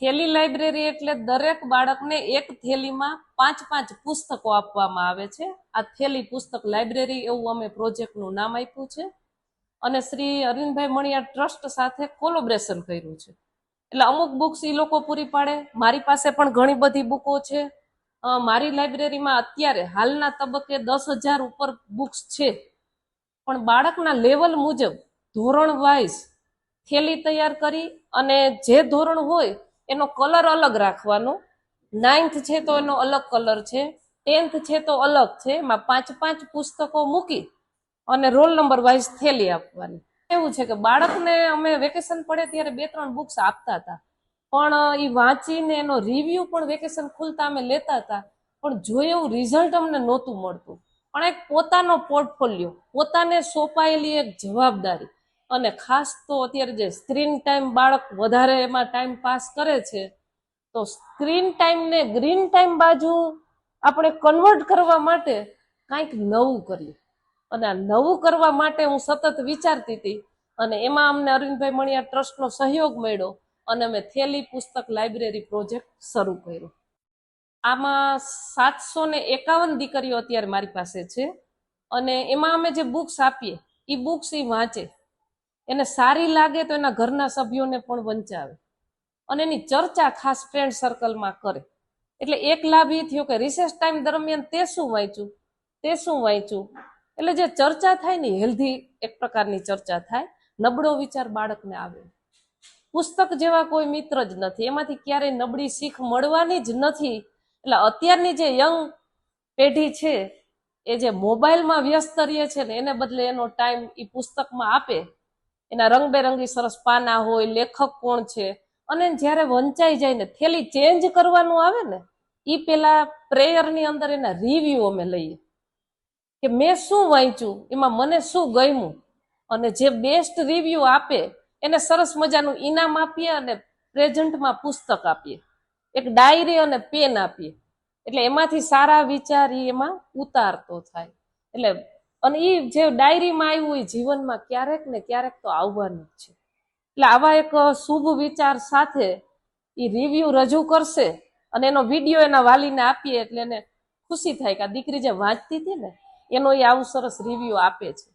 થેલી લાઇબ્રેરી એટલે દરેક બાળકને એક થેલીમાં પાંચ પાંચ પુસ્તકો આપવામાં આવે છે. આ થેલી પુસ્તક લાઇબ્રેરી એવું અમે પ્રોજેક્ટનું નામ આપ્યું છે. અને શ્રી અરવિંદભાઈ મણિયાર ટ્રસ્ટ સાથે કોલોબ્રેશન કર્યું છે. એટલે અમુક બુક્સ એ લોકો પૂરી પાડે. મારી પાસે પણ ઘણી બધી બુકો છે. મારી લાઇબ્રેરીમાં અત્યારે હાલના તબક્કે દસ હજાર ઉપર બુક્સ છે. પણ બાળકના લેવલ મુજબ ધોરણ વાઇઝ થેલી તૈયાર કરી અને જે ધોરણ હોય એનો કલર અલગ રાખવાનો. નાઇન્થ છે તો એનો અલગ કલર છે. ટેન્થ છે તો અલગ છે. એમાં પાંચ પાંચ પુસ્તકો મૂકી અને રોલ નંબર વાઇઝ થેલી આપવાની. એવું છે કે બાળકને અમે વેકેશન પડે ત્યારે બે ત્રણ બુક્સ આપતા હતા. પણ એ વાંચીને એનો રિવ્યુ પણ વેકેશન ખુલતા અમે લેતા હતા. પણ જોઈએ એવું રિઝલ્ટ અમને નહોતું મળતું. પણ એક પોતાનો પોર્ટફોલિયો પોતાને સોંપાયેલી એક જવાબદારી. અને ખાસ તો અત્યારે જે સ્ક્રીન ટાઈમ બાળક વધારે એમાં ટાઈમ પાસ કરે છે, તો સ્ક્રીન ટાઈમને ગ્રીન ટાઈમ બાજુ આપણે કન્વર્ટ કરવા માટે કાંઈક નવું કરીએ અને આ નવું કરવા માટે હું સતત વિચારતી હતી અને એમાં અમને અરવિંદભાઈ મણિયા ટ્રસ્ટનો સહયોગ મળ્યો અને અમે થેલી પુસ્તક લાઇબ્રેરી પ્રોજેક્ટ શરૂ કર્યો. આમાં સાતસો ને એકાવન દીકરીઓ અત્યારે મારી પાસે છે અને એમાં અમે જે બુક્સ આપીએ એ બુક્સ એ વાંચે. એને સારી લાગે તો એના ઘરના સભ્યોને પણ વંચાવે. અને એની ચર્ચા ખાસ ફ્રેન્ડ સર્કલમાં કરે. એટલે એક લાભ એ થયો કે રિસેસ ટાઈમ દરમિયાન તે શું વાંચ્યું? તે શું વાંચ્યું? એટલે જે ચર્ચા થાય ને હેલ્ધી એક પ્રકારની ચર્ચા થાય. નબળો વિચાર બાળકને આવે. પુસ્તક જેવા કોઈ મિત્ર જ નથી. એમાંથી ક્યારેય નબળી શીખ મળવાની જ નથી. એટલે અત્યારની જે યંગ પેઢી છે, એ જે મોબાઈલમાં વ્યસ્ત રહે છે ને, એને બદલે એનો ટાઈમ એ પુસ્તકમાં આપે. એના રંગબેરંગી સરસ પાના હોય, લેખક કોણ છે? અને જ્યારે વંચાઈ જાય ને, થેલી ચેન્જ કરવાનું આવે ને એ પેલા પ્રેયરની અંદર એના રિવ્યુ અમે લઈએ. કે મેં શું વાંચ્યું? એમાં મને શું ગમ્યું? અને જે બેસ્ટ રિવ્યુ આપે, એને સરસ મજાનું ઇનામ આપીએ અને પ્રેઝન્ટમાં પુસ્તક આપીએ. એક ડાયરી અને પેન આપીએ. એટલે એમાંથી સારા વિચાર એમાં ઉતારતો થાય. એટલે અને એ જે ડાયરીમાં આવ્યું એ જીવનમાં ક્યારેક ને ક્યારેક તો આવવાનું જ છે. એટલે આવા એક શુભ વિચાર સાથે એ રિવ્યુ રજૂ કરશે અને એનો વીડિયો એના વાલીને આપીએ એટલે એને ખુશી થાય કે આ દીકરી જે વાંચતી હતી ને, એનો એ આવું સરસ રિવ્યુ આપે છે.